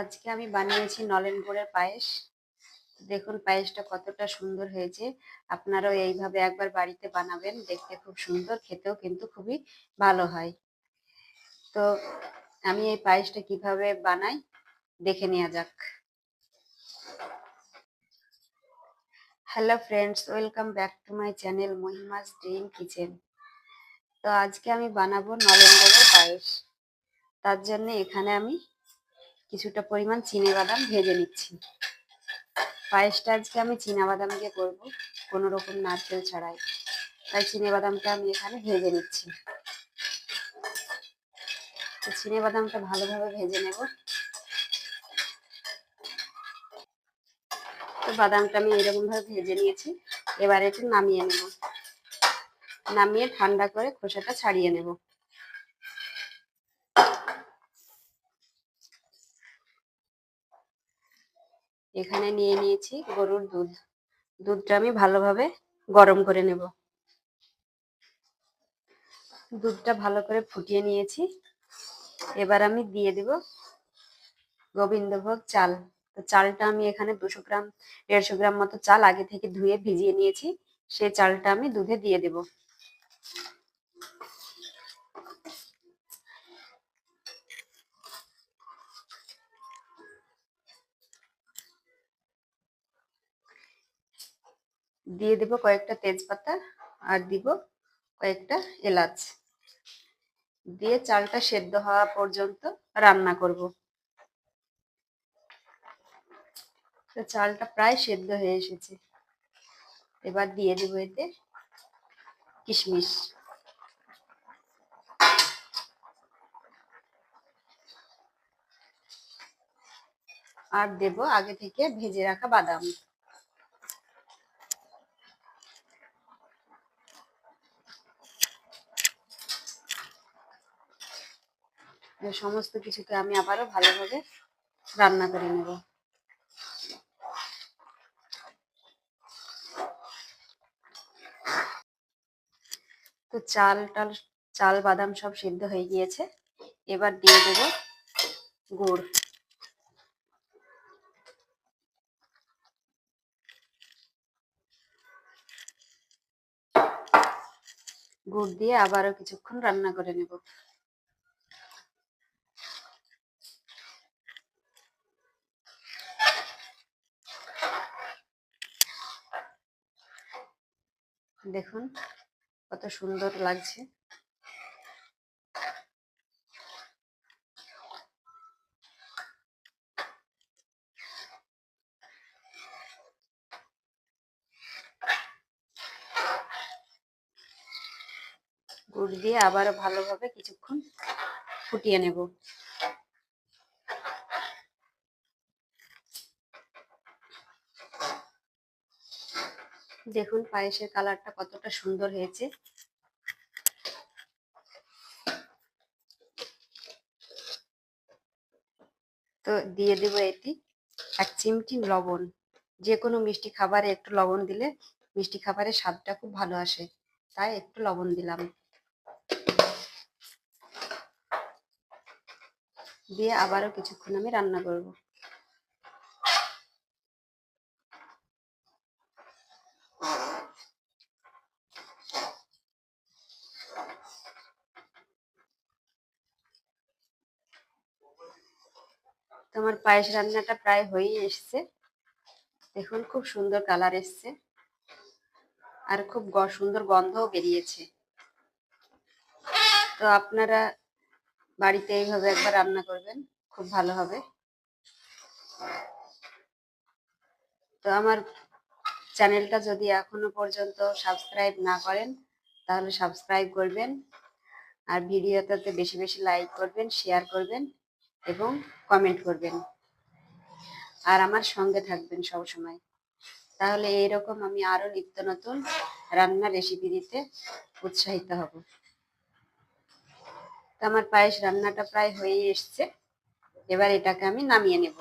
আজকে আমি বানিয়েছি নলেন পায়েস। দেখুন পায়েসটা কতটা সুন্দর হয়েছে। আপনারাও এইভাবে একবার বাড়িতে বানাবেন, দেখতে খুব সুন্দর, খেতেও কিন্তু খুবই ভালো হয়। তো আমি এই পায়েসটা কীভাবে বানাই, দেখে নেওয়া যাক। Hello friends welcome back to my channel Mahima's dream kitchen তো আজকে আমি বানাবো নলেন পায়েস। তার জন্য এখানে আমি কিছুটা পরিমাণ চিনে বাদাম ভেজে নিচ্ছি। পায়েসটা আজকে আমি বাদাম দিয়ে করব, কোনো রকম নারকেল ছাড়াই। তাই চিনে বাদামটা আমি এখানে ভেজে নিচ্ছি। চিনে বাদামটা ভালোভাবে ভেজে নেব। তো বাদামটা আমি এরকম ভাবে ভেজে নিয়েছি। এবারে একটু নামিয়ে নেব। নামিয়ে ঠান্ডা করে খোসাটা ছাড়িয়ে নেব। এখানে নিয়ে নিয়েছি গরুর দুধ। দুধটা আমি ভালোভাবে গরম করে নেব। দুধটা ভালো করে ফুটিয়ে নিয়েছি। এবার আমি দিয়ে দেব গোবিন্দভোগ চাল। তো চালটা আমি এখানে দুশো গ্রাম, দেড়শো গ্রাম মতো চাল আগে থেকে ধুয়ে ভিজিয়ে নিয়েছি। সেই চালটা আমি দুধে দিয়ে দেবো। দিয়ে দেব কয়েকটা তেজপাতা আর দিব কয়েকটা এলাচ। দিয়ে চালটা সেদ্ধ হওয়া পর্যন্ত রান্না করব। চালটা প্রায় সেদ্ধ হয়ে এসেছে। এবার দিয়ে দেব এতে কিশমিশ। আর দেব আগে থেকে ভেজে রাখা বাদাম। সমস্ত কিছুকে আমি আবারও ভালোভাবে রান্না করে নেব। তো চাল টাল, চাল, বাদাম সব সিদ্ধ হয়ে গিয়েছে। এবার দিয়ে দেব গুড়। গুড় দিয়ে আবারও কিছুক্ষণ রান্না করে নেব। দেখুন কত সুন্দর লাগছে। গুড় দিয়ে আবারও ভালোভাবে কিছুক্ষণ ফুটিয়ে নেব। দেখুন পায়েসের কালারটা কতটা সুন্দর হয়েছে। তো দিয়ে দেব এটি এক চিমটি লবণ। যে কোনো মিষ্টি খাবারে একটু লবণ দিলে মিষ্টি খাবারের স্বাদটা খুব ভালো আসে। তাই একটু লবণ দিলাম। দিয়ে আবারও কিছুক্ষণ আমি রান্না করব। তোমার পায়েস রান্নাটা প্রায় হয়েই এসছে। দেখুন, খুব সুন্দর কালার এসছে আর খুব সুন্দর গন্ধও বেরিয়েছে। তো আপনারা বাড়িতে এইভাবে একবার রান্না করবেন, খুব ভালো হবে। তো আমার চ্যানেলটা যদি এখনও পর্যন্ত সাবস্ক্রাইব না করেন, তাহলে সাবস্ক্রাইব করবেন আর ভিডিওটাতে বেশি বেশি লাইক করবেন, শেয়ার করবেন এবং কমেন্ট করবেন। আর আমার সঙ্গে থাকবেন সব সময় তাহলে এইরকম আমি আরও নিত্য নতুন রান্নার রেসিপি দিতে উৎসাহিত হব। তো আমার পায়েস রান্নাটা প্রায় হয়ে এসছে। এবার এটাকে আমি নামিয়ে নেব।